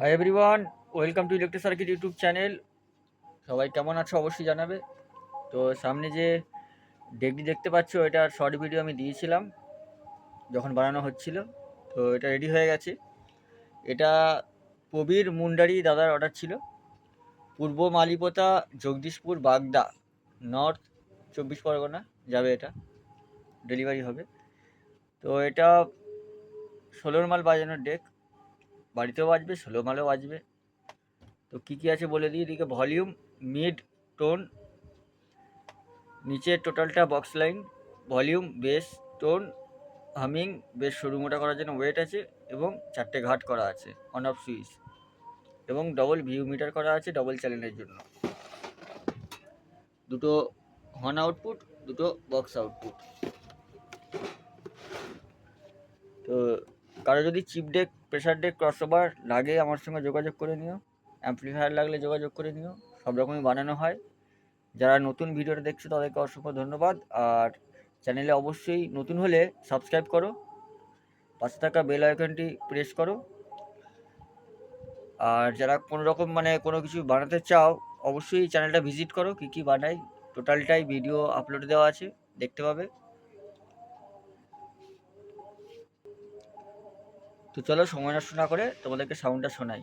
Hi everyone welcome to electric circuit YouTube channel সবাই কেমন আছো অবশ্যই জানাবে। তো সামনে যে ডেকটি দেখতে পাচ্ছ, এটার শর্ট ভিডিও আমি দিয়েছিলাম, যখন বানানো হচ্ছিল। তো এটা রেডি হয়ে গেছে। এটা প্রবীর মুন্ডারি দাদার অর্ডার ছিল। পূর্ব মালিপোতা, জগদীশপুর, বাগদা নর্থ চব্বিশ পরগনা যাবে এটা। ডেলিভারি হবে। তো এটা ষোলোর মাল বাজানোর ডেক বাড়িতেও বাজবে ষোলো মালেও বাজবে। তো কী কী আছে বলে দিই? এদিকে ভলিউম মিড টোন নিচে টোটালটা box line volume bass tone humming বেশ সরু মোটা করার জন্য ওয়েট আছে এবং চারটে ঘাট করা আছে অন অফ সুইচ এবং ডবল ভিউ মিটার করা আছে ডবল চ্যানেলের জন্য। দুটো হর্ন আউটপুট দুটো বক্স আউটপুট তো কারও যদি chip deck pressure deck crossover লাগে আমার সঙ্গে যোগাযোগ করে নিও। অ্যাম্পলিফায়ার লাগলে যোগাযোগ করে নিও। সব রকমই বানানো হয়। যারা নতুন ভিডিওটা দেখছ, তাদেরকে অসংখ্য ধন্যবাদ। আর চ্যানেলে অবশ্যই নতুন হলে সাবস্ক্রাইব করো। পাশে থাকা বেল আইকনটি প্রেস করো। আর যারা কোনো রকম মানে কোনো কিছু বানাতে চাও, অবশ্যই চ্যানেলটা ভিজিট করো। কী কী বানাই টোটালটাই ভিডিও আপলোড দেওয়া আছে, দেখতে পাবে। তো চলো সময় নষ্ট না করে তোমাদেরকে সাউন্ডটা শোনাই।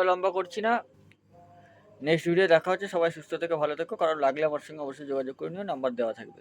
ভিডিও লম্বা করছি না। নেক্সট ভিডিও দেখা হচ্ছে। সবাই সুস্থ থেকে, ভালো থেকো। কারণ লাগলে আমার সঙ্গে অবশ্যই যোগাযোগ করে নিও। নাম্বার দেওয়া থাকবে।